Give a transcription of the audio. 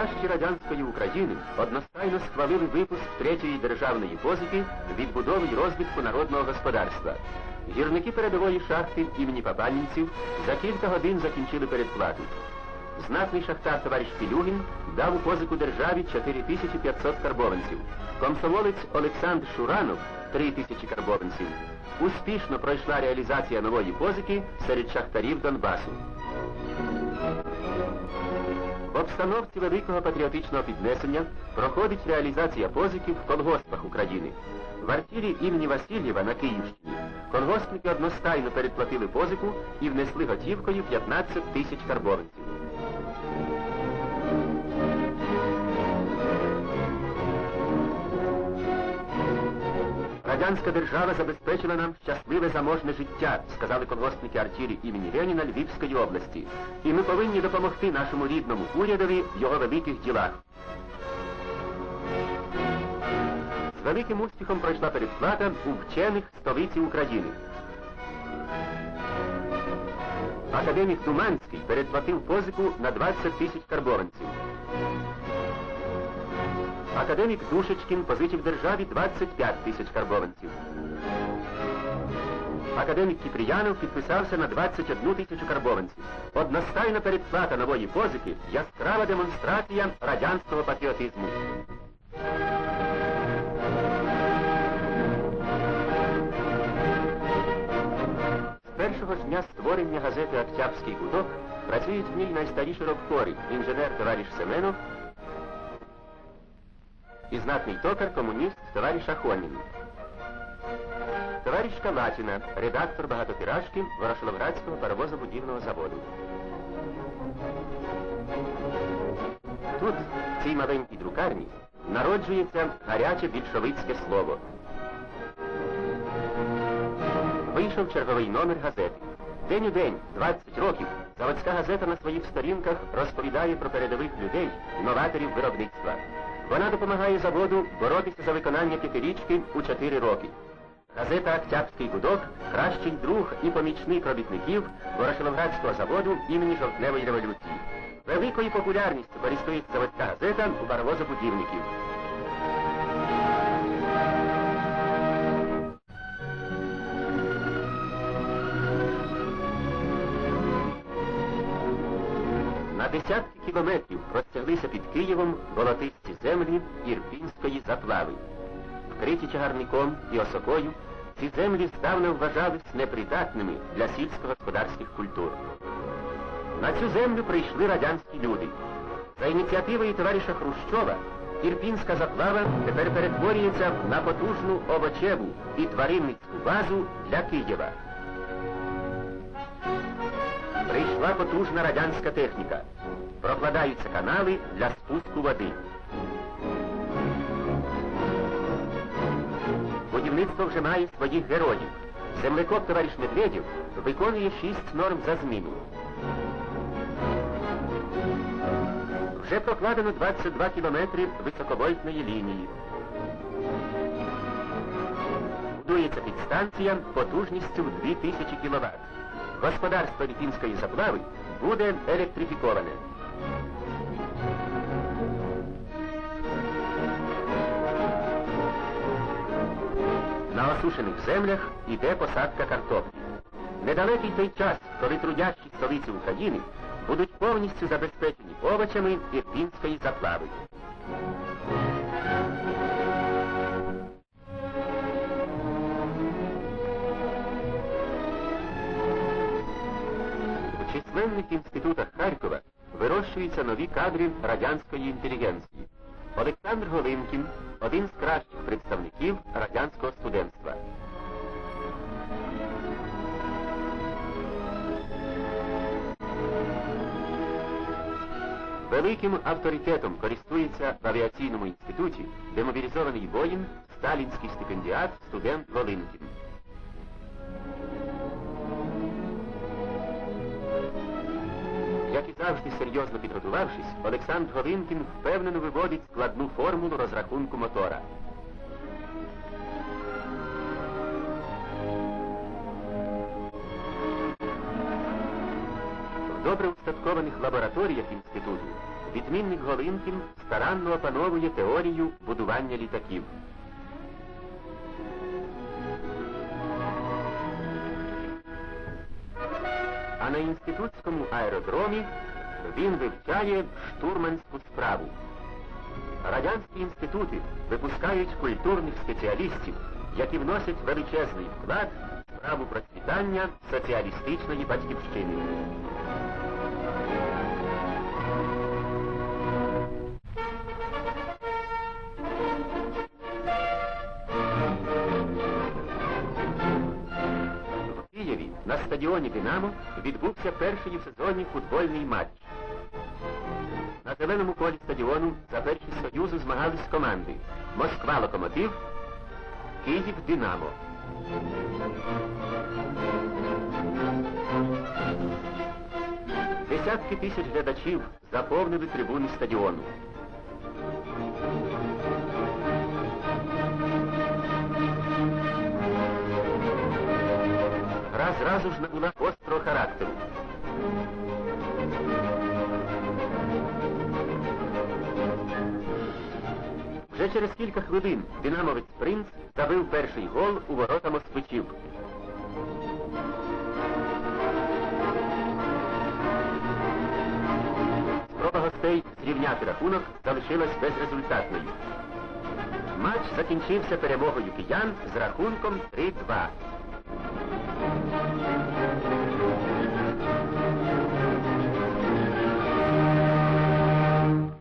наймящі радянської України одностайно схвалили випуск третьої державної позики відбудови й розвитку народного господарства. Гірники передової шахти імені Папанінців за кілька годин закінчили передплату. Знатний шахтар товариш Пілюгін дав у позику державі 4500 карбованців. Комсомолець Олександр Шуранов 3000 карбованців. Успішно пройшла реалізація нової позики серед шахтарів Донбасу. В обстановці великого патріотичного піднесення проходить реалізація позиків в колгоспах України. В артілі імені Васильєва на Київщині колгоспники одностайно передплатили позику і внесли готівкою 15 тисяч карбованців. Радянська держава забезпечила нам щасливе заможне життя, сказали колгоспники артілі імені Леніна Львівської області. І ми повинні допомогти нашому рідному урядові в його великих ділах. З великим успіхом пройшла передплата у вчених столиці України. Академік Думанський передплатив позику на 20 тисяч карбованців. Академік Душечкін позичив державі 25 тисяч карбованців. Академік Кіпріянов підписався на 21 тисячу карбованців. Одностайна передплата нової позики яскрава демонстрація радянського патріотизму. З першого ж дня створення газети Октябрський гудок працюють в ній найстаріші робкори, інженер товариш Семенов і знатний токар комуніст товариш Ахонін. Товариш Калатіна, редактор багатотиражки Ворошиловградського паровозобудівного заводу. Тут, в цій маленькій друкарні, народжується гаряче більшовицьке слово. Вийшов черговий номер газети. День у день, 20 років, заводська газета на своїх сторінках розповідає про передових людей, новаторів виробництва. Вона допомагає заводу боротися за виконання п'ятирічки у 4 роки. Газета Октябрський гудок кращий друг і помічник робітників Ворошиловградського заводу імені Жовтневої революції. Великою популярністю користується заводська газета у паровозобудівників. Десятки кілометрів розтяглися під Києвом болотисті землі Ірпінської заплави. Вкриті чагарником і осокою, ці землі здавна вважались непридатними для сільськогосподарських культур. На цю землю прийшли радянські люди. За ініціативою товариша Хрущова Ірпінська заплава тепер перетворюється на потужну овочеву і тваринницьку базу для Києва. Прийшла потужна радянська техніка. Прокладаються канали для спуску води. Будівництво вже має своїх героїв. Землекоп товариш Медведєв виконує шість норм за зміну. Вже прокладено 22 кілометри високовольтної лінії. Будується підстанція потужністю в 2000 кВт. Господарство Ліпінської заплави буде електрифіковане. На осушених землях іде посадка картоплі. Недалекий той час, коли трудящі столиці України будуть повністю забезпечені овочами Ірпінської заплави. Численних інститутах Харкова вирощуються нові кадри радянської інтелігенції. Олександр Голинкін один з кращих представників радянського студентства. Великим авторитетом користується в авіаційному інституті демобілізований воїн, сталінський стипендіат, студент Голинкін. Як і завжди серйозно підготувавшись, Олександр Голинкін впевнено виводить складну формулу розрахунку мотора. В добре устаткованих лабораторіях інституту відмінник Голинкін старанно опановує теорію будування літаків. На інститутському аеродромі він вивчає штурманську справу. Радянські інститути випускають культурних спеціалістів, які вносять величезний вклад в справу процвітання соціалістичної батьківщини. На стадіоні Динамо відбувся перший у сезоні футбольний матч. На зеленому колі стадіону за першість союзу змагались команди Москва Локомотив, Київ Динамо. Десятки тисяч глядачів заповнили трибуни стадіону. Зразу ж набула острого характеру. Вже через кілька хвилин динамовець Принц забив перший гол у ворота москвичів. Спроба гостей зрівняти рахунок залишилась безрезультатною. Матч закінчився перемогою киян з рахунком 3-2.